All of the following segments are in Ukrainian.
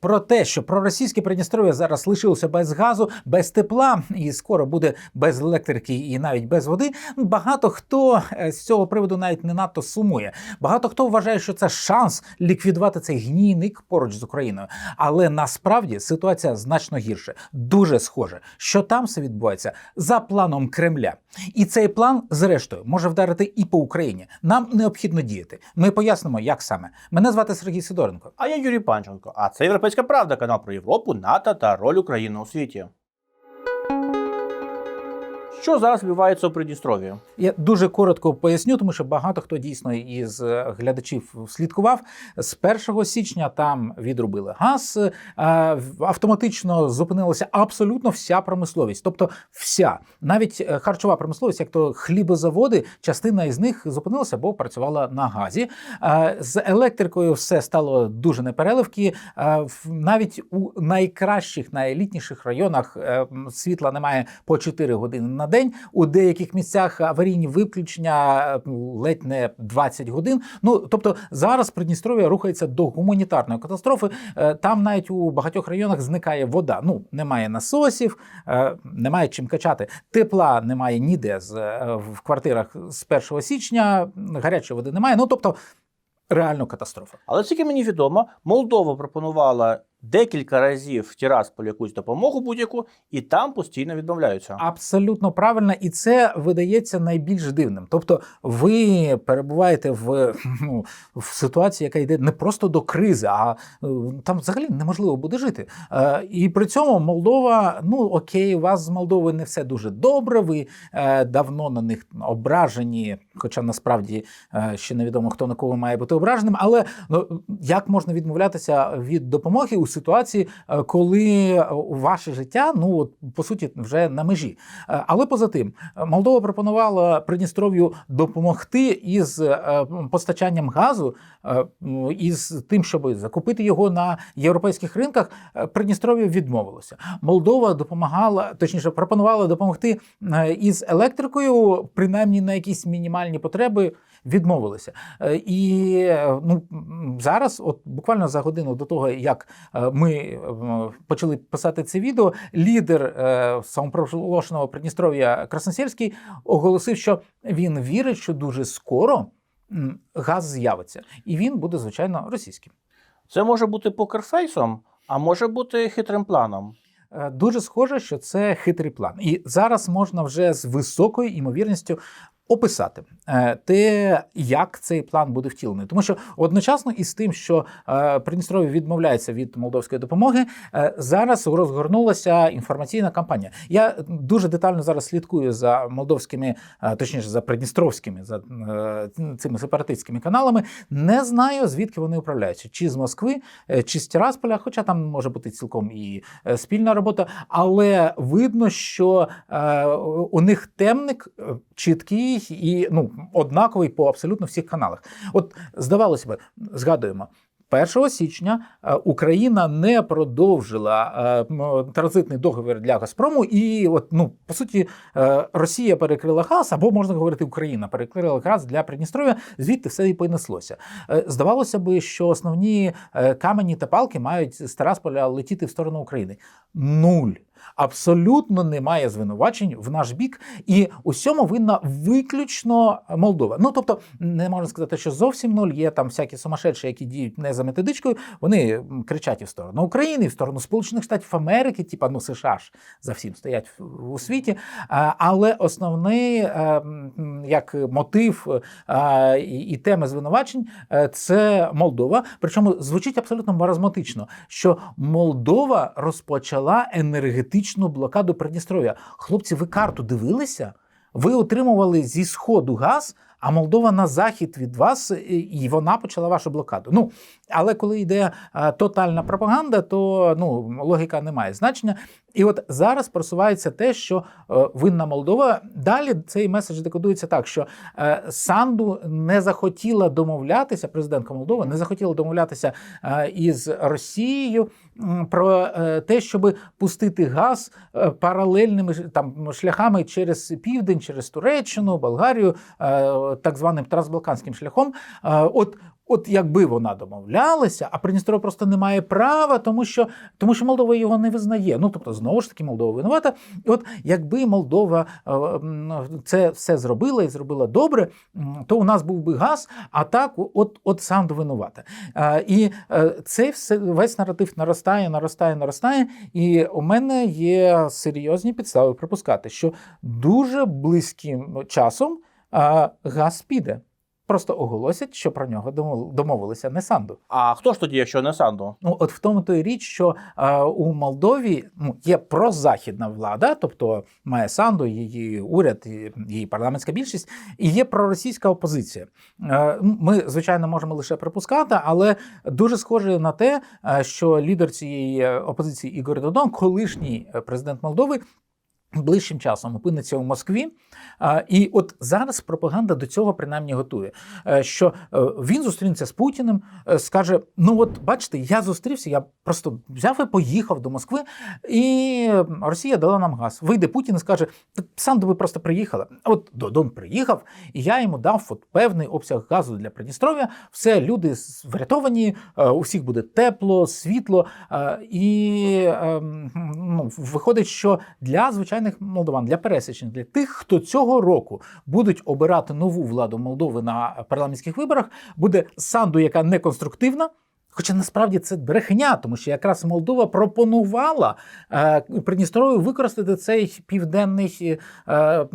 Про те, що проросійське Придністров'я зараз лишилося без газу, без тепла і скоро буде без електрики і навіть без води. Багато хто е, з цього приводу навіть не надто сумує. Багато хто вважає, що це шанс ліквідувати цей гнійник поруч з Україною. Але насправді ситуація значно гірше, дуже схоже, що там все відбувається за планом Кремля. І цей план, зрештою, може вдарити і по Україні. Нам необхідно діяти. Ми пояснимо, як саме. Мене звати Сергій Сидоренко. А я Юрій Панченко. А це Європейська Правда, канал про Європу, НАТО та роль України у світі. Що зараз відбувається у Придністров'ї? Я дуже коротко поясню, тому що багато хто дійсно із е, глядачів слідкував. З 1 січня там відрубили газ, е, автоматично зупинилася абсолютно вся промисловість, тобто вся, навіть е, харчова промисловість, як то хлібозаводи, частина із них зупинилася, бо працювала на газі. З електрикою все стало дуже непереливки. Навіть у найкращих, найелітніших районах світла немає по 4 години на день. У деяких місцях аварійні виключення е, ледь не 20 годин. Ну тобто зараз Придністров'я рухається до гуманітарної катастрофи. Е, Там навіть у багатьох районах зникає вода. Ну немає насосів, е, немає чим качати. Тепла немає ніде з е, в квартирах з 1 січня. Гарячої води немає. Ну тобто реально катастрофа. Але скільки мені відомо, Молдова пропонувала декілька разів в Тірасполі якусь допомогу будь-яку, і там постійно відмовляються. Абсолютно правильно, і це видається найбільш дивним. Тобто, ви перебуваєте в, ну, в ситуації, яка йде не просто до кризи, а е, там взагалі неможливо буде жити. Е, І при цьому Молдова, ну окей, у вас з Молдовою не все дуже добре. Ви е, давно на них ображені, хоча насправді е, ще невідомо хто на кого має бути ображеним. Але ну як можна відмовлятися від допомоги у ситуації, е, коли е, ваше життя, ну от по суті, вже на межі. Е, Але поза тим, Молдова пропонувала Придністров'ю допомогти із постачанням газу, із тим, щоб закупити його на європейських ринках. Придністров'я відмовилося. Молдова допомагала, точніше, пропонувала допомогти із електрикою, принаймні на якісь мінімальні потреби. Відмовилися. Е, І е, ну, зараз, от буквально за годину до того, як е, ми почали писати це відео, лідер самопроголошеного Придністров'я Красносельський оголосив, що він вірить, що дуже скоро газ з'явиться, і він буде звичайно російським. Це може бути покерфейсом, а може бути хитрим планом. Дуже схоже, що це хитрий план, і зараз можна вже з високою імовірністю. Описати е, те, як цей план буде втілений, тому що одночасно із тим, що е, Придністров'я відмовляється від молдовської допомоги, е, зараз розгорнулася інформаційна кампанія. Я дуже детально зараз слідкую за молдовськими, точніше за придністровськими, за цими сепаратистськими каналами. Не знаю звідки вони управляються, чи з Москви, чи з Тірасполя, хоча там може бути цілком і спільна робота, але видно, що у них темник е, чіткий і ну, однаковий по абсолютно всіх каналах. От здавалося б, згадуємо. 1 січня е, Україна не продовжила е, транзитний договір для Газпрому, і от ну по суті е, Росія перекрила газ, або можна говорити, Україна перекрила газ для Придністров'я, звідти все і понеслося. Здавалося би, що основні камені та палки мають з Тарасполя летіти в сторону України. Нуль. Абсолютно немає звинувачень в наш бік, і усьому винна виключно Молдова. Ну тобто, не можна сказати, що зовсім нуль. Є там всякі сумасшедші, які діють не за методичкою. Вони кричать і в сторону України, і в сторону Сполучених Штатів Америки, типа ну США ж за всім стоять у світі. Але основний е, як мотив е, і теми звинувачень е, це Молдова. Причому звучить абсолютно маразматично, що Молдова розпочала енергетичну блокаду Придністров'я. Хлопці, ви карту дивилися? Ви отримували зі сходу газ, а Молдова на захід від вас, і- і вона почала вашу блокаду. Ну але коли йде е, тотальна пропаганда, то ну логіка не має значення. І от зараз просувається те, що е, винна Молдова. Далі цей меседж декодується так, що е, Санду не захотіла домовлятися, президентка Молдови не захотіла домовлятися е, із Росією про е, те, щоб пустити газ е, паралельними там шляхами через південь, через Туреччину, Болгарію, е, так званим трансбалканським шляхом. От От якби вона домовлялася, а Придністров'я просто не має права, тому що, тому що Молдова його не визнає. Ну тобто, знову ж таки, Молдова винувата. І от якби Молдова це все зробила і зробила добре, то у нас був би газ, а так, от, от Санду винувата. І е, цей все весь наратив наростає, наростає, наростає. І у мене є серйозні підстави припускати, що дуже близьким часом е, газ піде. Просто оголосять, що про нього домовилися не Санду. А хто ж тоді, якщо не Санду? Ну, от в тому то і річ, що е, у Молдові ну, є прозахідна влада, тобто має Санду, її уряд, її парламентська більшість, і є проросійська опозиція. Е, ми, звичайно, можемо лише припускати, але дуже схоже на те, що лідер цієї е, опозиції Ігор Додон, колишній е, президент Молдови. Ближчим часом опиниться у Москві, і от зараз пропаганда до цього принаймні готує. е, Що е, він зустрінеться з Путіним, е, скаже: Ну, от бачите, я зустрівся, я просто взяв і поїхав до Москви, і Росія дала нам газ. Вийде Путін і скаже: «Та сам ви просто приїхали. От Додон приїхав, і я йому дав от певний обсяг газу для Придністров'я. Все, люди врятовані, у всіх буде тепло, світло. І ем, ну, виходить, що для звичайних молдован, для пересічних, для тих, хто цього року будуть обирати нову владу Молдови на парламентських виборах, буде Санду, яка не конструктивна. Хоча насправді це брехня, тому що якраз Молдова пропонувала е, Придністров'ю використати цей південний е,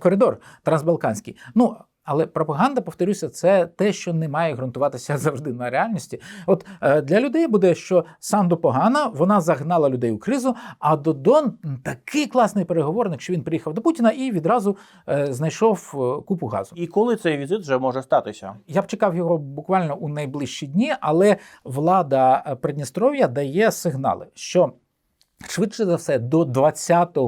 коридор трансбалканський. Ну але пропаганда, повторюся, це те, що не має ґрунтуватися завжди на реальності. От е, для людей буде, що Санду погана, вона загнала людей у кризу. А Додон такий класний переговорник, що він приїхав до Путіна і відразу е, знайшов е, купу газу. І коли цей візит вже може статися? Я б чекав його буквально у найближчі дні, але влада Придністров'я дає сигнали, що швидше за все до 20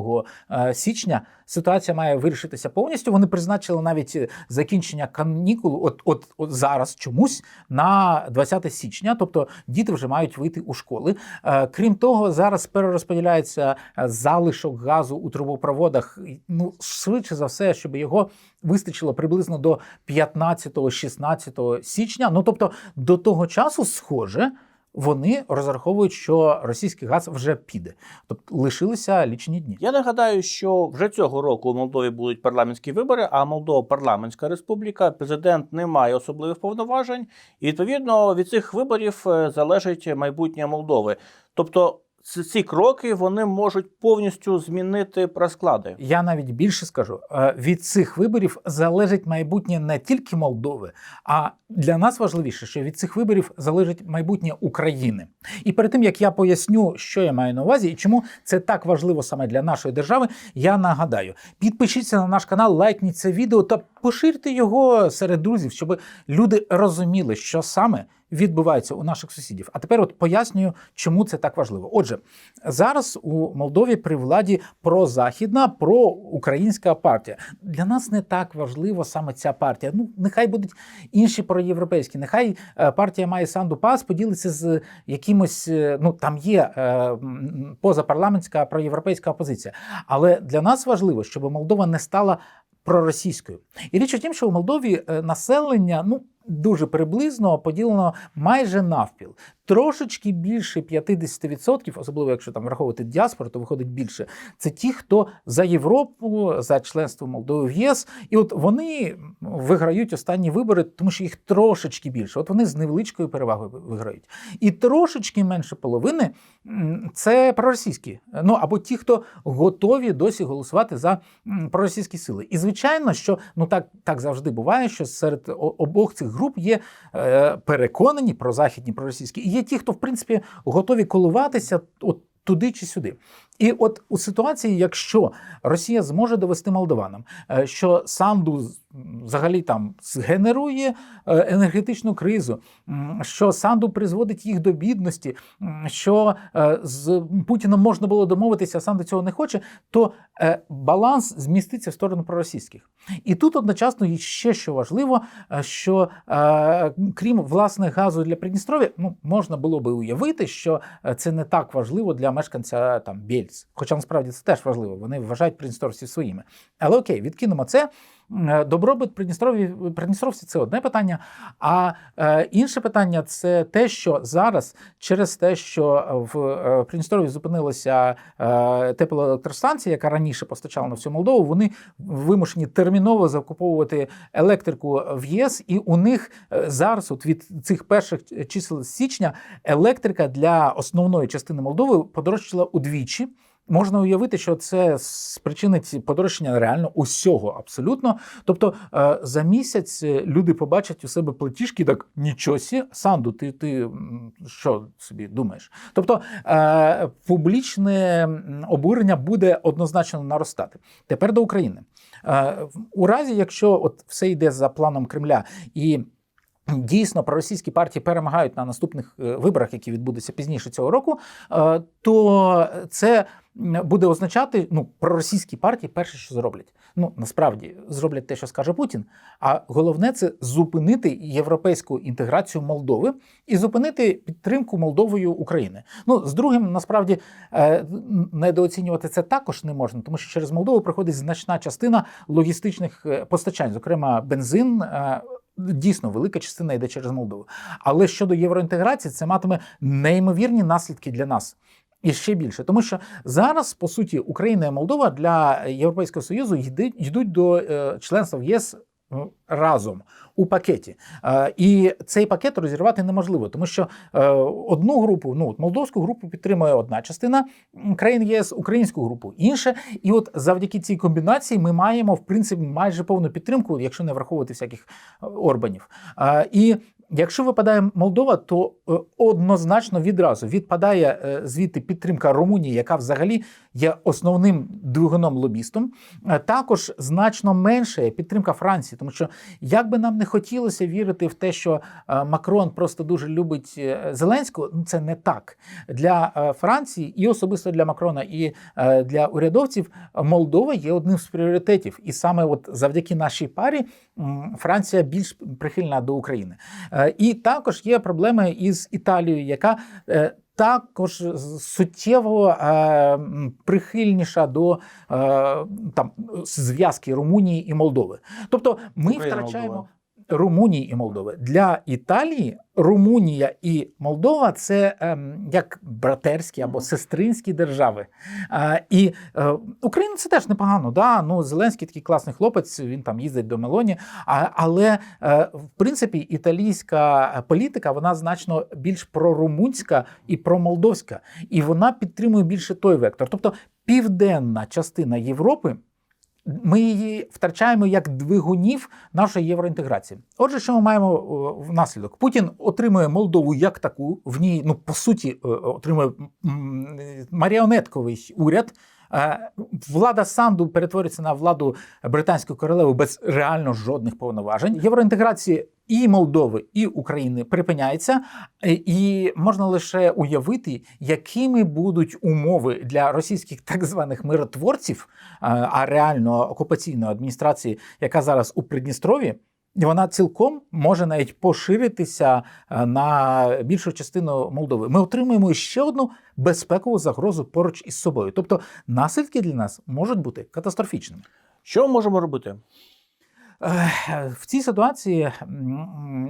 е, січня ситуація має вирішитися повністю. Вони призначили навіть е, закінчення канікул, от, от, от зараз чомусь на 20 січня, тобто діти вже мають вийти у школи. Е, Крім того, зараз перерозподіляється залишок газу у трубопроводах. Ну швидше за все, щоб його вистачило приблизно до 15-16 січня. Ну тобто до того часу, схоже. Вони розраховують, що російський газ вже піде, тобто лишилися лічені дні. Я нагадаю, що вже цього року у Молдові будуть парламентські вибори, а Молдова парламентська республіка. Президент не має особливих повноважень, і відповідно від цих виборів е, залежить майбутнє Молдови. Тобто ці кроки вони можуть повністю змінити розклади. Я навіть більше скажу: е, від цих виборів залежить майбутнє не тільки Молдови, а для нас важливіше, що від цих виборів залежить майбутнє України. І перед тим як я поясню, що я маю на увазі і чому це так важливо саме для нашої держави, я нагадаю: підпишіться на наш канал, лайкніть це відео та поширте його серед друзів, щоб люди розуміли, що саме відбувається у наших сусідів. А тепер от пояснюю, чому це так важливо. Отже, зараз у Молдові при владі прозахідна, проукраїнська партія. Для нас не так важливо саме ця партія. Ну, нехай будуть інші проєвропейські. Нехай е, партія має Санду Пас поділиться з якимось. е, Ну там є е, позапарламентська проєвропейська опозиція. Але для нас важливо, щоб Молдова не стала проросійською. І річ у тім, що у Молдові населення ну дуже приблизно поділено майже навпіл. Трошечки більше 50%, особливо якщо там враховувати діаспору, то виходить більше. Це ті, хто за Європу, за членство Молдови в ЄС, і от вони виграють останні вибори, тому що їх трошечки більше. От вони з невеличкою перевагою виграють. І трошечки менше половини це проросійські. Ну або ті, хто готові досі голосувати за проросійські сили. І звичайно, що ну так, так завжди буває, що серед обох цих груп є е, переконані про західні проросійські, і є ті, хто в принципі готові коливатися от туди чи сюди. І от у ситуації, якщо Росія зможе довести молдованам, е, що Санду взагалі там згенерує е, енергетичну кризу, що Санду призводить їх до бідності, що е, з Путіном можна було домовитися, а Санду цього не хоче, то баланс зміститься в сторону проросійських. І тут одночасно і ще що важливо, що крім власне газу для Придністров'я, ну можна було би уявити, що це не так важливо для мешканця там Бєльц. Хоча насправді це теж важливо. Вони вважають придністровців своїми. Але окей, відкинемо це. Е, Добробут Придністрові Придністровці це одне питання. А е, інше питання це те, що зараз через те, що в е, Придністрові зупинилася теплоелектростанція, яка раніше постачала на всю Молдову, вони вимушені терміново закуповувати електрику в ЄС, і у них зараз, от від цих перших чисел січня, електрика для основної частини Молдови подорожчала удвічі. Можна уявити, що це спричинить подорожчання реально усього абсолютно. Тобто е, за місяць е, люди побачать у себе платіжки, так нічого сі, Санду, ти, ти що собі думаєш? Тобто е, публічне обурення буде однозначно наростати. Тепер до України. У разі, якщо от все йде за планом Кремля і Дійсно, проросійські партії перемагають на наступних виборах, які відбудуться пізніше цього року, то це буде означати, ну, проросійські партії перше, що зроблять. Ну, насправді зроблять те, що скаже Путін. А головне це зупинити європейську інтеграцію Молдови і зупинити підтримку Молдовою України. Ну, з другим, насправді, е, недооцінювати це також не можна, тому що через Молдову приходить значна частина логістичних е, постачань, зокрема бензин. е, Дійсно, велика частина йде через Молдову. Але щодо євроінтеграції, це матиме неймовірні наслідки для нас. І ще більше, тому що зараз, по суті, Україна і Молдова для Європейського Союзу йди- йдуть до е, членства в ЄС разом у пакеті. Е, і цей пакет розірвати неможливо, тому що е, одну групу, ну от молдовську групу підтримує одна частина країн ЄС, українську групу інша. І от завдяки цій комбінації ми маємо в принципі майже повну підтримку, якщо не враховувати всяких е, орбанів. Е, і Якщо випадає Молдова, то е, однозначно відразу відпадає е, звідти підтримка Румунії, яка взагалі є основним двигуном лобістом. Е, Також значно менше підтримка Франції, тому що як би нам не хотілося вірити в те, що е, Макрон просто дуже любить е, Зеленського, ну це не так для Франції і особисто для Макрона, і для урядовців Молдова є одним з пріоритетів, і саме от завдяки нашій парі Франція більш прихильна до України. І також є проблеми із Італією, яка також суттєво е, прихильніша до е, там зв'язки Румунії і Молдови. Тобто ми Україна, втрачаємо. Молдова. Румунії і Молдови для Італії Румунія і Молдова це ем, як братерські або сестринські держави. Е, і е, Україна це теж непогано. Да? Ну, Зеленський такий класний хлопець, він там їздить до Мелоні. А, але е, в принципі італійська політика вона значно більш прорумунська і промолдовська, і вона підтримує більше той вектор. Тобто південна частина Європи. Ми її втрачаємо як двигунів нашої євроінтеграції. Отже, що ми маємо о, внаслідок? Путін отримує Молдову як таку, в ній, ну по суті, е, отримує маріонетковий уряд. Е, Влада Санду перетворюється на владу британської королеви без реально жодних повноважень. Євроінтеграції і Молдови, і України припиняється, е, і можна лише уявити, якими будуть умови для російських так званих миротворців, е, а реально окупаційної адміністрації, яка зараз у Придністрові. Вона цілком може навіть поширитися на більшу частину Молдови. Ми отримуємо ще одну безпекову загрозу поруч із собою. Тобто наслідки для нас можуть бути катастрофічними. Що ми можемо робити? В цій ситуації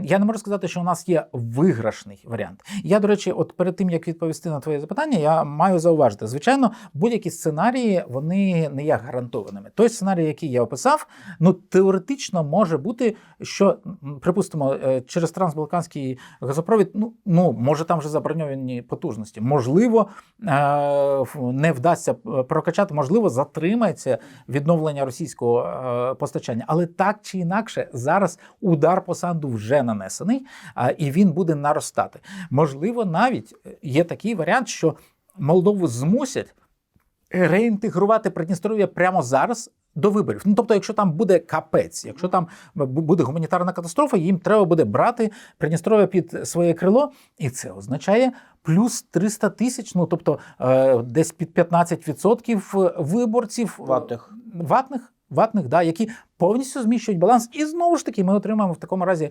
я не можу сказати, що у нас є виграшний варіант. Я, до речі, от перед тим як відповісти на твоє запитання, я маю зауважити. Звичайно, будь-які сценарії вони не є гарантованими. Той сценарій, який я описав, ну теоретично може бути, що припустимо, е, через трансбалканський газопровід, ну, ну може там вже заброньовані потужності. Можливо, е, не вдасться е, прокачати, можливо, затримається відновлення російського постачання. Але так чи інакше, зараз удар по санду вже нанесений, а, і він буде наростати. Можливо, навіть е, є такий варіант, що Молдову змусять реінтегрувати Придністров'я прямо зараз. До виборів. Ну тобто, якщо там буде капець, якщо там буде гуманітарна катастрофа, їм треба буде брати Придністров'я під своє крило, і це означає плюс 300 тисяч, ну тобто е, десь під 15% виборців е, Ватних. ватних, ватних, да, які повністю зміщують баланс, і знову ж таки ми отримаємо в такому разі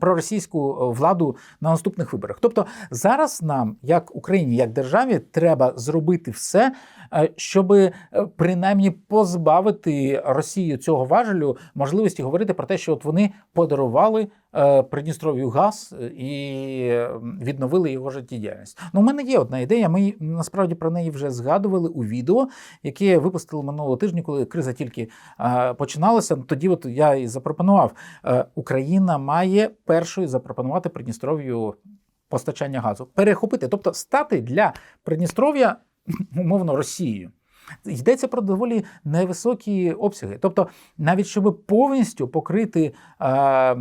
проросійську е, владу на наступних виборах. Тобто зараз нам, як Україні, як державі, треба зробити все, щоб принаймні позбавити Росію цього важелю можливості говорити про те, що от вони подарували е, Придністров'ю газ е, і е, відновили його життєдіяльність. Ну, у мене є одна ідея. Ми насправді про неї вже згадували у відео, яке випустили минулого тижня, коли криза тільки е, починалася. Тоді, от я і запропонував, е, Україна має першою запропонувати Придністров'ю постачання газу, перехопити, тобто стати для Придністров'я умовно Росією. Йдеться про доволі невисокі обсяги. Тобто, навіть щоб повністю покрити е,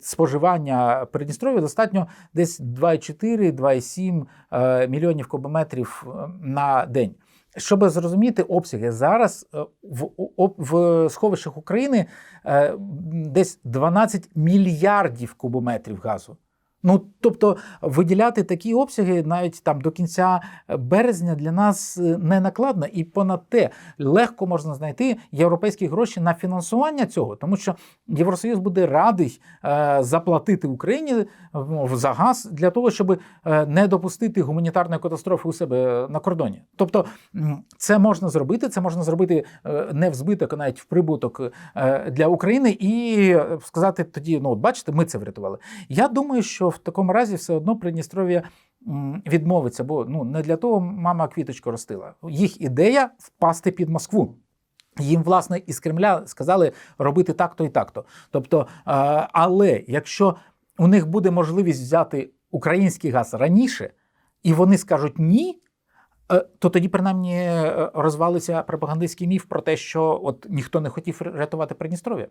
споживання Придністров'я, достатньо десь 2,4-2,7 е, мільйонів кубометрів е, на день. Щоб зрозуміти обсяги, зараз е, в, в сховищах України е, десь 12 мільярдів кубометрів газу. Ну, тобто виділяти такі обсяги навіть там до кінця березня для нас е, не накладно, і понад те легко можна знайти європейські гроші на фінансування цього, тому що Євросоюз буде радий е, заплатити Україні е, за газ для того, щоб е, не допустити гуманітарної катастрофи у себе на кордоні. Тобто це можна зробити, це можна зробити е, не в збиток, а навіть в прибуток е, для України, і е, сказати тоді: ну, от бачите, ми це врятували. Я думаю, що в такому разі все одно Придністров'я відмовиться, бо ну не для того мама квіточку ростила. Їх ідея впасти під Москву. Їм, власне, із Кремля сказали робити так-то і так-то. Тобто, е, але якщо у них буде можливість взяти український газ раніше, і вони скажуть ні. е, То тоді принаймні е, розвалиться пропагандистський міф про те, що от ніхто не хотів рятувати Придністров'я.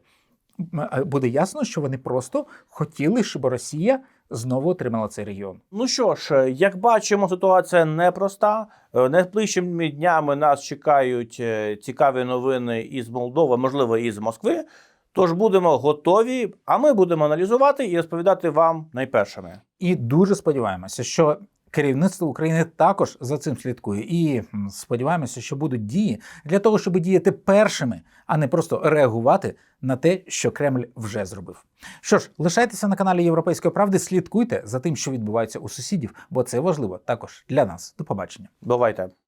Буде ясно, що вони просто хотіли, щоб Росія знову отримала цей регіон. Ну що ж, як бачимо, ситуація непроста. Е, Найближчими днями нас чекають е, цікаві новини із Молдови, можливо, із Москви. Тож будемо готові, а ми будемо аналізувати і розповідати вам найпершими. І дуже сподіваємося, що керівництво України також за цим слідкує. І сподіваємося, що будуть дії для того, щоб діяти першими, а не просто реагувати на те, що Кремль вже зробив. Що ж, лишайтеся на каналі Європейської правди, слідкуйте за тим, що відбувається у сусідів, бо це важливо також для нас. До побачення. Бувайте!